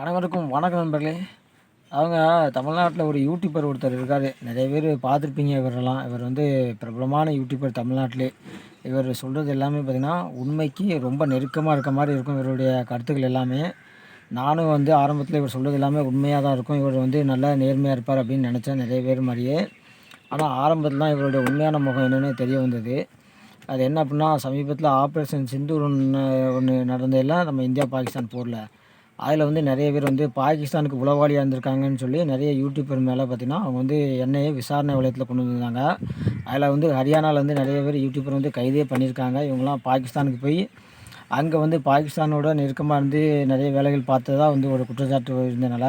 அனைவருக்கும் வணக்கம் நண்பர்களே. அவங்க தமிழ்நாட்டில் ஒரு யூடியூபர் ஒருத்தர் இருக்கார். நிறைய பேர் பார்த்துருப்பீங்க இவரெல்லாம். இவர் வந்து பிரபலமான யூடியூபர் தமிழ்நாட்டிலே. இவர் சொல்கிறது எல்லாமே பார்த்திங்கன்னா உண்மைக்கு ரொம்ப நெருக்கமாக இருக்க மாதிரி இருக்கும் இவருடைய கருத்துக்கள் எல்லாமே. நானும் வந்து ஆரம்பத்தில் இவர் சொல்கிறது எல்லாமே உண்மையாக தான் இருக்கும். இவர் வந்து நல்லா நேர்மையாக இருப்பார் அப்படின்னு நினச்சேன் நிறைய பேர் மாதிரியே. ஆனால் ஆரம்பத்தில் தான் இவருடைய உண்மையான முகம் என்னென்னு தெரிய வந்தது. அது என்ன அப்படின்னா சமீபத்தில் ஆப்ரேஷன் சிந்தூர் ஒன்று ஒன்று நடந்ததெல்லாம் நம்ம இந்தியா பாகிஸ்தான் போரில். அதில் வந்து நிறைய பேர் வந்து பாகிஸ்தானுக்கு உளவாளியாக இருந்திருக்காங்கன்னு சொல்லி நிறைய யூடியூபர் மேலே பார்த்தீங்கன்னா அவங்க வந்து எண்ணெயை விசாரணை வளையத்தில் கொண்டு வந்திருந்தாங்க. அதில் வந்து ஹரியானாவில் வந்து நிறைய பேர் யூடியூபர் வந்து கைதே பண்ணியிருக்காங்க. இவங்கெல்லாம் பாகிஸ்தானுக்கு போய் அங்கே வந்து பாகிஸ்தானோட நெருக்கமாக இருந்து நிறைய வேலைகள் பார்த்ததா வந்து ஒரு குற்றச்சாட்டு இருந்தனால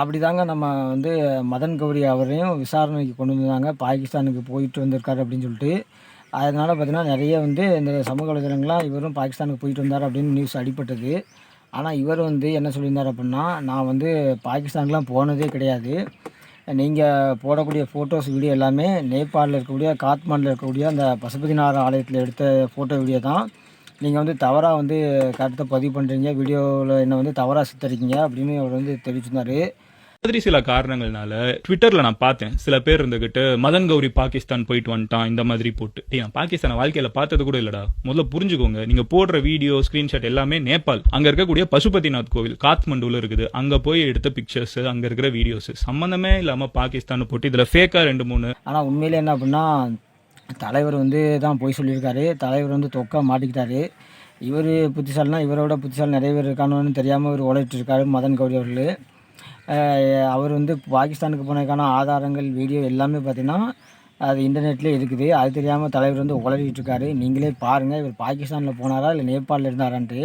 அப்படி தாங்க நம்ம வந்து மதன் கௌரி அவரையும் விசாரணைக்கு கொண்டு வந்தாங்க பாகிஸ்தானுக்கு போயிட்டு வந்திருக்காரு அப்படின்னு சொல்லிட்டு. அதனால் பார்த்திங்கன்னா நிறைய வந்து இந்த சமூக வலைதளங்கள்லாம் இவரும் பாகிஸ்தானுக்கு போயிட்டு வந்தார் அப்படின்னு நியூஸ் அடிப்பட்டது ஆனால் இவர் வந்து என்ன சொல்லியிருந்தார் அப்படின்னா நான் வந்து பாகிஸ்தானுக்குலாம் போனதே கிடையாது. நீங்கள் போடக்கூடிய ஃபோட்டோஸ் வீடியோ எல்லாமே நேபாளில் இருக்கக்கூடிய காத்மாண்டில் இருக்கக்கூடிய அந்த பசுபதிநாத ஆலயத்தில் எடுத்த ஃபோட்டோ வீடியோ தான். நீங்கள் வந்து தவறாக வந்து கருத்தை பதிவு பண்ணுறீங்க வீடியோவில் என்ன வந்து தவறாக சித்தரிக்கீங்க அப்படின்னு அவர் வந்து தெரிவிச்சிருந்தார். மாதிரி சில காரணங்கள்னால ட்விட்டர்ல நான் பார்த்தேன். சில பேர் இருந்துகிட்டு மதன் கௌரி பாகிஸ்தான் போயிட்டு வந்துட்டான் இந்த மாதிரி போட்டு. ஏன் பாகிஸ்தான் வாழ்க்கையில பார்த்தது கூட இல்லடா. முதல்ல புரிஞ்சுக்கோங்க. நீங்க போடுற வீடியோ ஸ்கிரீன்ஷாட் எல்லாமே நேபாள். அங்க இருக்கக்கூடிய பசுபதிநாத் கோவில் காத்மண்டுல இருக்குது. அங்க போய் எடுத்த பிக்சர்ஸ் அங்க இருக்கிற வீடியோஸ் சம்பந்தமே இல்லாம பாகிஸ்தான் போட்டு இதுல ஃபேக்கா ரெண்டு மூணு. ஆனால் உண்மையில என்ன அப்படின்னா தலைவர் வந்து தான் போய் சொல்லியிருக்காரு. தலைவர் வந்து தொக்கா மாட்டிக்கிட்டாரு. இவர் புத்திசாலினா இவரோட புத்திசாலி நிறைய பேர் இருக்கானு தெரியாமல் இவர் உழைச்சிட்டு இருக்காரு மதன் கௌரி அவர்கள். அவர் வந்து பாகிஸ்தானுக்கு போனதுக்கான ஆதாரங்கள் வீடியோ எல்லாமே பார்த்தீங்கன்னா அது இன்டர்நெட்லேயே இருக்குது அது தெரியாமல் தலைவர் வந்து உளறிட்டு இருக்காரு நீங்களே பாருங்கள் இவர் பாகிஸ்தானில் போனாரா இல்லை நேபாளில் இருந்தாரான்ட்டு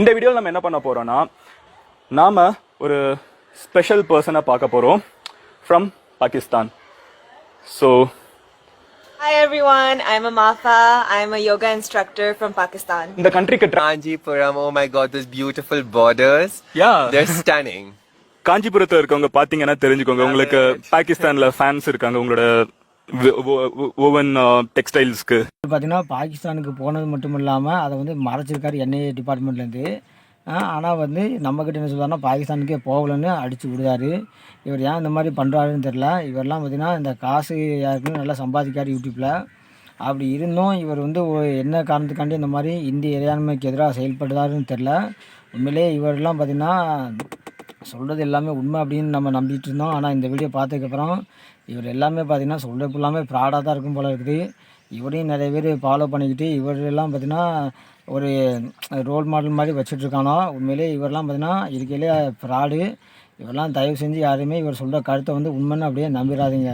இந்த வீடியோவில் நம்ம என்ன பண்ண போறோம்னா நாம ஒரு ஸ்பெஷல் பர்சனை பார்க்க போறோம் from Pakistan so Hi everyone, I'm Amafa. I'm a yoga instructor from Pakistan. இந்த கண்ட்ரிக்கு Kanjipuram, oh my god, those beautiful borders. Yeah They're stunning. காஞ்சிபுரத்தில் இருக்கவங்க பாத்தீங்கன்னா தெரிஞ்சுக்கோங்க. உங்களுக்கு பாகிஸ்தான்ல ஃபேன்ஸ் இருக்காங்க. உங்களோட ஓவன் டெக்ஸ்டைல்ஸ்க்கு பார்த்தீங்கன்னா பாகிஸ்தானுக்கு போனது மட்டும் இல்லாமல் அதை வந்து மறைச்சிருக்காரு என்ஐஏ டிபார்ட்மெண்ட்லேருந்து ஆனால் வந்து நம்மக்கிட்ட என்ன சொல்றாருன்னா பாகிஸ்தானுக்கே போகலன்னு அடித்து விடுதாரு இவர் ஏன் இந்த மாதிரி பண்ணுறாருன்னு தெரில இவரெல்லாம் பார்த்தீங்கன்னா இந்த காசு யாருக்குன்னு நல்லா சம்பாதிக்காரு யூடியூப்பில் அப்படி இருந்தும் இவர் வந்து என்ன காரணத்துக்காண்டி இந்த மாதிரி இந்திய இறையாண்மைக்கு எதிராக செயல்படுறாருன்னு தெரில உண்மையிலே இவரெல்லாம் பார்த்திங்கன்னா சொல்கிறது எல்லாமே உண்மை அப்படின்னு நம்ம நம்பிட்டு இருந்தோம். ஆனால் இந்த வீடியோ பார்த்ததுக்கப்புறம் இவர் எல்லாமே பார்த்திங்கன்னா சொல்கிறது எல்லாமே ப்ராடாக தான் இருக்கும் போல இருக்குது. இவரையும் நிறைய பேர் ஃபாலோ பண்ணிக்கிட்டு இவர் எல்லாம் ஒரு ரோல் மாடல் மாதிரி வச்சுட்ருக்கானோ உண்மையிலே இவரெல்லாம் பார்த்திங்கன்னா இருக்கையிலே ஃப்ராடு இவரெல்லாம் தயவு செஞ்சு யாருமே இவர் சொல்கிற கருத்தை வந்து உண்மைன்னு அப்படியே நம்பிடாதீங்க.